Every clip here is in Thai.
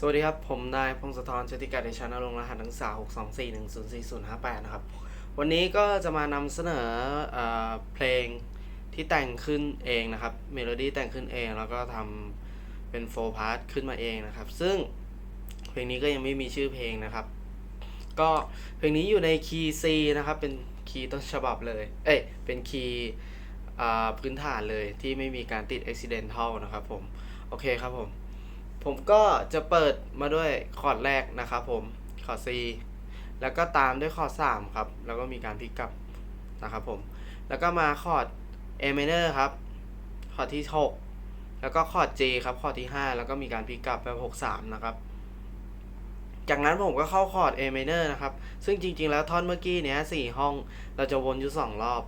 สวัสดีครับ ผมนายพงศธรชติการในชานรงค์รหัสนักศึกษา6 2 4 1 0 4 0 5 8 นะครับ วันนี้ก็จะมานำเสนอเอเพลงที่แต่งขึ้นเองนะครับ เมโลดี้แต่งขึ้นเอง แล้วก็ทำเป็นโฟร์พาร์ทขึ้นมาเองนะครับ ซึ่งเพลงนี้ก็ยังไม่มีชื่อเพลงนะครับ ก็เพลงนี้อยู่ในคีย์ C นะครับ เป็นคีย์ต้นฉบับเลย เอ้ย เป็นคีย์พื้นฐานเลยที่ไม่มีการติด accidental นะครับผม โอเคครับผม ผมก็จะเปิดมาด้วยคอร์ดแรกนะครับผมคอร์ด C แล้วก็ตามด้วยคอร์ด3ครับ แล้วก็มีการพลิกกลับนะครับผม แล้วก็มาคอร์ด A minor ครับ คอร์ดที่ 6 แล้วก็คอร์ด G ครับ คอร์ดที่ 5 แล้วก็มีการพลิกกลับแบบ 6 3 นะครับ จากนั้นผมก็เข้าคอร์ด A minor นะครับ ซึ่งจริง ๆ แล้วท่อนเมื่อกี้เนี้ย4ห้องเราจะวนอยู่ 2 รอบ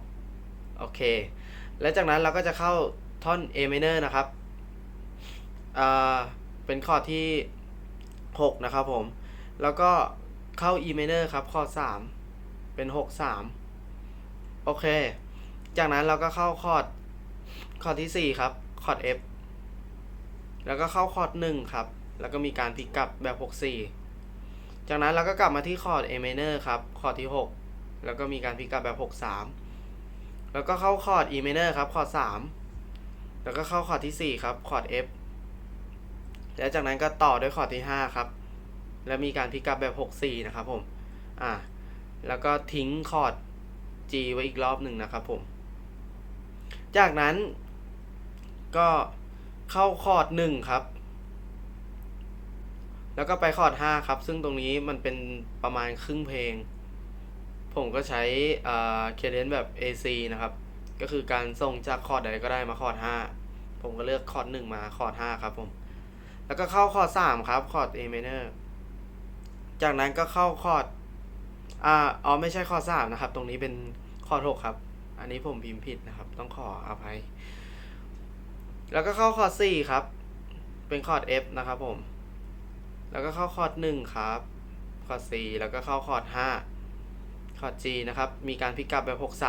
โอเค แล้วจากนั้นเราก็จะเข้าท่อน A minor นะครับอ่า เป็นคอร์ดที่ 6 นะครับผม แล้วก็เข้า E minor ครับคอร์ด3เป็น 6 3 โอเค จากนั้นเราก็เข้าคอร์ดคอร์ดที่ 4 ครับคอร์ด F แล้วก็เข้าคอร์ด 1 ครับ แล้วก็มีการพลิกกลับแบบ 6 4 จากนั้นเราก็กลับมาที่คอร์ด A minor ครับคอร์ดที่ 6 แล้วก็มีการพลิกกลับแบบ 6 3 แล้วก็เข้าคอร์ด E minor ครับคอร์ด 3 แล้วก็เข้าคอร์ดที่ 4 ครับคอร์ด F แล้วจากนั้นก็ต่อด้วยคอร์ดที่ 5 ครับ แล้วมีการพลิกกลับแบบ 6 4 นะครับผม อ่า แล้วก็ทิ้งคอร์ด G ไว้อีกรอบหนึ่งนะครับผม จากนั้นก็เข้าคอร์ด1ครับ แล้วก็ไปคอร์ด5ครับ ซึ่งตรงนี้มันเป็นประมาณครึ่งเพลง ผมก็ใช้เคเดนแบบ AC นะครับ ก็คือการส่งจากคอร์ดใดก็ได้มาคอร์ด5ผมก็เลือกคอร์ด1มาคอร์ด5ครับผม แล้วก็เข้าคอร์ด3ครับคอร์ด A minor จากนั้นก็เข้าคอร์ดอ่าอ๋อไม่ใช่คอร์ด3นะครับ ตรงนี้เป็นคอร์ด6ครับ อันนี้ผมพิมพ์ผิดนะครับ ต้องขออภัย แล้วก็เข้าคอร์ด4ครับ เป็นคอร์ด F นะครับผม แล้วก็เข้าคอร์ด1ครับ คอร์ด C แล้วก็เข้าคอร์ด5คอร์ด G นะครับ มีการพลิกกลับแบบ6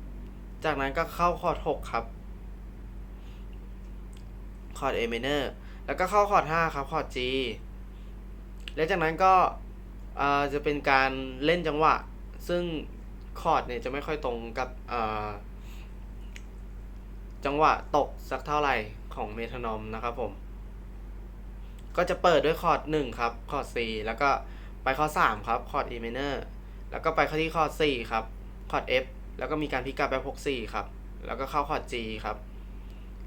3จากนั้นก็เข้าคอร์ด6ครับ คอร์ด A minor แล้วก็เข้าคอร์ด5ครับคอร์ด G และจากนั้นก็จะเป็นการเล่นจังหวะ ซึ่งคอร์ดเนี่ยจะไม่ค่อยตรงกับจังหวะตกสักเท่าไหร่ของเมทานอมนะครับผม ก็จะเปิดด้วยคอร์ด1ครับคอร์ด C แล้วก็ไปคอร์ด3ครับคอร์ด E minor แล้วก็ไปข้าที่คอร์ด4ครับคอร์ด F แล้วก็มีการพลิกกลับแบบ6 4ครับ แล้วก็เข้าคอร์ด G ครับ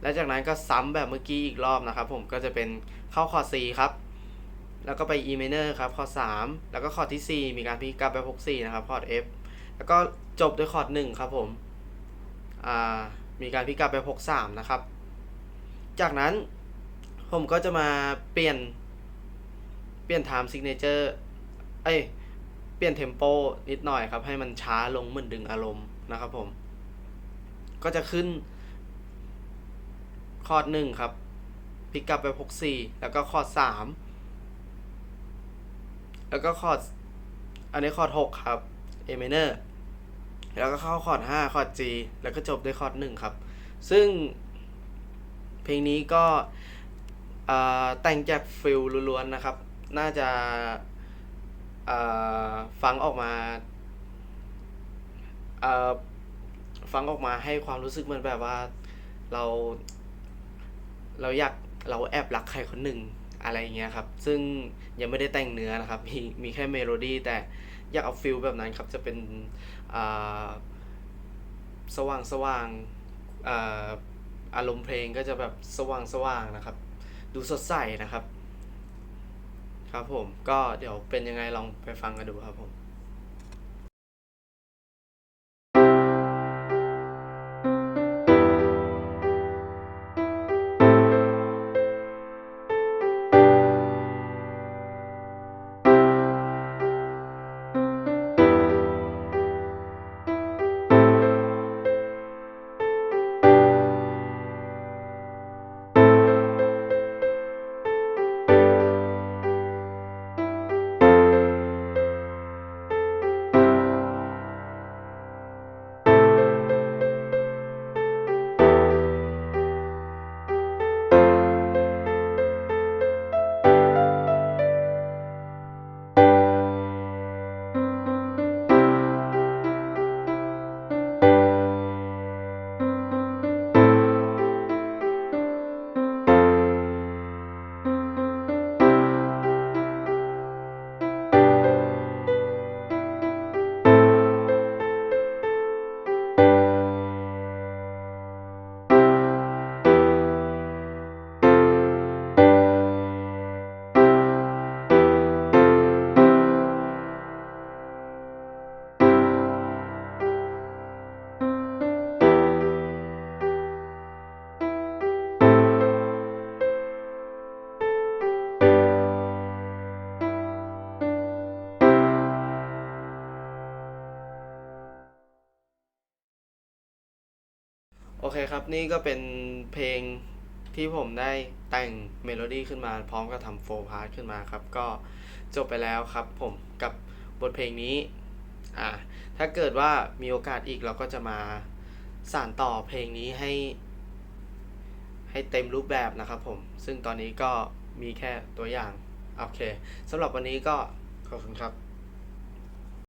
และจากนั้นก็ซ้ำแบบเมื่อกี้อีกรอบนะครับ ผมก็จะเป็นเข้าคอร์ด C ครับ แล้วก็ไป E minor ครับคอร์ด3แล้วก็คอร์ดที่ 4 มีการพลิกกลับแบบ6 4นะครับคอร์ด F แล้วก็จบด้วยคอร์ด1ครับผมอ่ามีการพลิกกลับแบบ6 3นะครับ จากนั้นผมก็จะมาเปลี่ยน เปลี่ยน time signature เอ้ยเปลี่ยน tempo นิดหน่อยครับ ให้มันช้าลงเหมือนดึงอารมณ์นะครับผม ก็จะขึ้น คอร์ดหนึ่งครับพลิกกลับไปหกสี่แล้วก็คอร์ดสามแล้วก็คอร์ดอันนี้คอร์ดหกครับ A minor แล้วก็เข้าคอร์ดห้าคอร์ด G แล้วก็จบด้วยคอร์ดหนึ่งครับ ซึ่งเพลงนี้ก็แต่งจากฟิลล้วนๆนะครับ น่าจะฟังออกมาฟังออกมาให้ความรู้สึกเหมือนแบบว่าเรา เราอยากเราแอบรักใครคนหนึ่งอะไรอย่างเงี้ยครับ ซึ่งยังไม่ได้แต่งเนื้อนะครับ มีมีแค่เมโลดี้แต่อยากเอาฟิลแบบนั้นครับ จะเป็นอ่าสว่างสว่างอ่าอารมณ์เพลงก็จะแบบสว่างสว่างนะครับ ดูสดใสนะครับ ครับผมก็เดี๋ยวเป็นยังไงลองไปฟังกันดูครับผม เคครับ นี่ก็เป็นเพลงที่ผมได้แต่งเมโลดี้ขึ้นมาพร้อมกับทำโฟร์พาร์ทขึ้นมาครับ ก็จบไปแล้วครับผมกับบทเพลงนี้อ่าถ้าเกิดว่ามีโอกาสอีกเราก็จะมาสานต่อเพลงนี้ให้ ให้เต็มรูปแบบนะครับผม ซึ่งตอนนี้ก็มีแค่ตัวอย่าง โอเคสำหรับวันนี้ก็ขอบคุณครับ